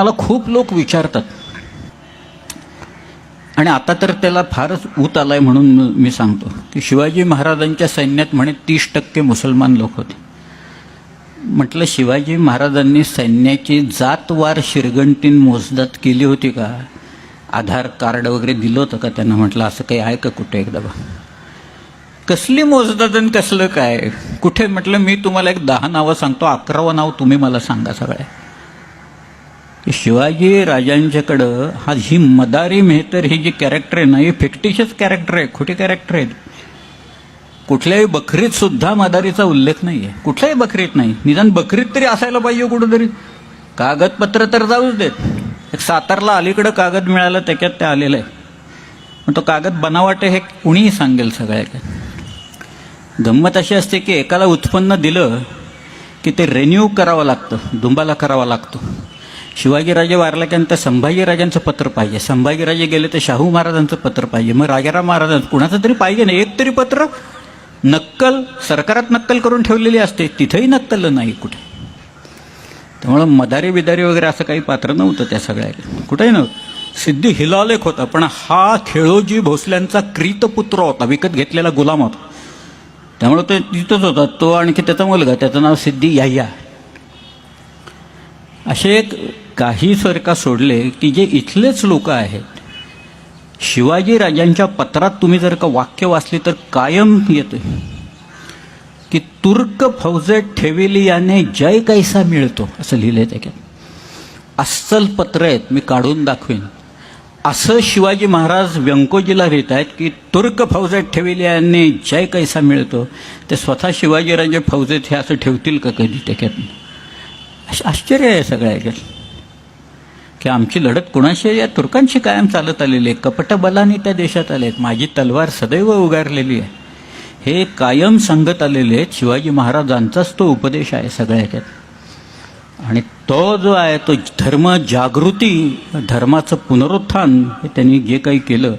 मला खूप लोक विचारतात. आणि आता तर त्याला फारच ऊत आलाय म्हणून मी सांगतो की शिवाजी महाराजांच्या सैन्यात म्हणे तीस टक्के मुसलमान लोक होते. म्हटलं शिवाजी महाराजांनी सैन्याची जातवार शिरगंटीन मोजदात केली होती का? आधार कार्ड वगैरे दिलं होतं का त्यांना? म्हटलं असं काही आहे का कुठे एकदा बा कसली मोजदात आणि कसलं काय? कुठे? म्हटलं मी तुम्हाला एक दहा नावं सांगतो अकरावं नाव तुम्ही मला सांगा सगळ्या. शिवाजी राजांच्याकडं हा ही मदारी मेहतर ही जी कॅरेक्टर आहे ना ही फिक्टिशियस कॅरेक्टर आहे खोटी कॅरेक्टर आहेत. कुठल्याही बकरीत सुद्धा मदारीचा उल्लेख नाही आहे कुठल्याही बकरीत नाही. निदान बकरीत तरी असायला पाहिजे कुठंतरी. कागदपत्र तर जाऊच देत. एक सातारला अलीकडं कागद मिळालं त्याच्यात ते आलेलं आहे. मग तो कागद बनावट आहे हे कुणीही सांगेल सगळ्या गंमत अशी असते की एकाला उत्पन्न दिलं की ते रेन्यू करावं लागतं दुंबाला करावा लागतो. शिवाजीराजे वारल्याच्यानंतर संभाजीराजांचं पत्र पाहिजे. संभाजीराजे गेले तर शाहू महाराजांचं पत्र पाहिजे. मग राजाराम महाराजांचं कुणाचं तरी पाहिजे ना एक तरी पत्र नक्कल सरकारात नक्कल करून ठेवलेली असते. तिथंही नक्कल नाही कुठे. त्यामुळं मदारी बिदारी वगैरे असं काही पात्र नव्हतं त्या सगळ्या कुठेही नव्हतं. सिद्धी हिलालेख होता पण हा खेळोजी भोसल्यांचा क्रीतपुत्र होता. विकत घेतलेला गुलाम होता. त्यामुळे तो तिथंच होता. तो आणखी त्याचा मुलगा. त्याचं नाव सिद्धी याह्या. असे एक काही सरका सोडले की जे इथलेच लोक आहेत. शिवाजी राजांच्या पत्रात तुम्ही जर का वाक्य वाचले तर कायम येते. की तुर्क फौजेत ठेवेली याने जय कैसा मिळतो? असं लिहिलंय त्याच्यात अस्सल पत्र आहेत मी काढून दाखवेन. असं शिवाजी महाराज व्यंकोजीला लिहित आहेत की तुर्क फौजेत ठेविली याने जय कैसा मिळतो? ते स्वतः शिवाजीराजे फौजेत हे असं ठेवतील का कधी? त्याच्यात आश्चर्य आहे सगळ्या याच्यात की आमची लढत कुणाशी या तुर्कांशी कायम चालत आलेली आहे. कपटबलाने त्या देशात आले आहेत. माझी तलवार सदैव उगारलेली आहे. हे कायम सांगत आलेले आहेत. शिवाजी महाराजांचाच तो उपदेश आहे सगळ्या ह्याच्यात आणि तो जो आहे तो धर्म जागृती धर्माचं पुनरुत्थान हे त्यांनी जे काही केलं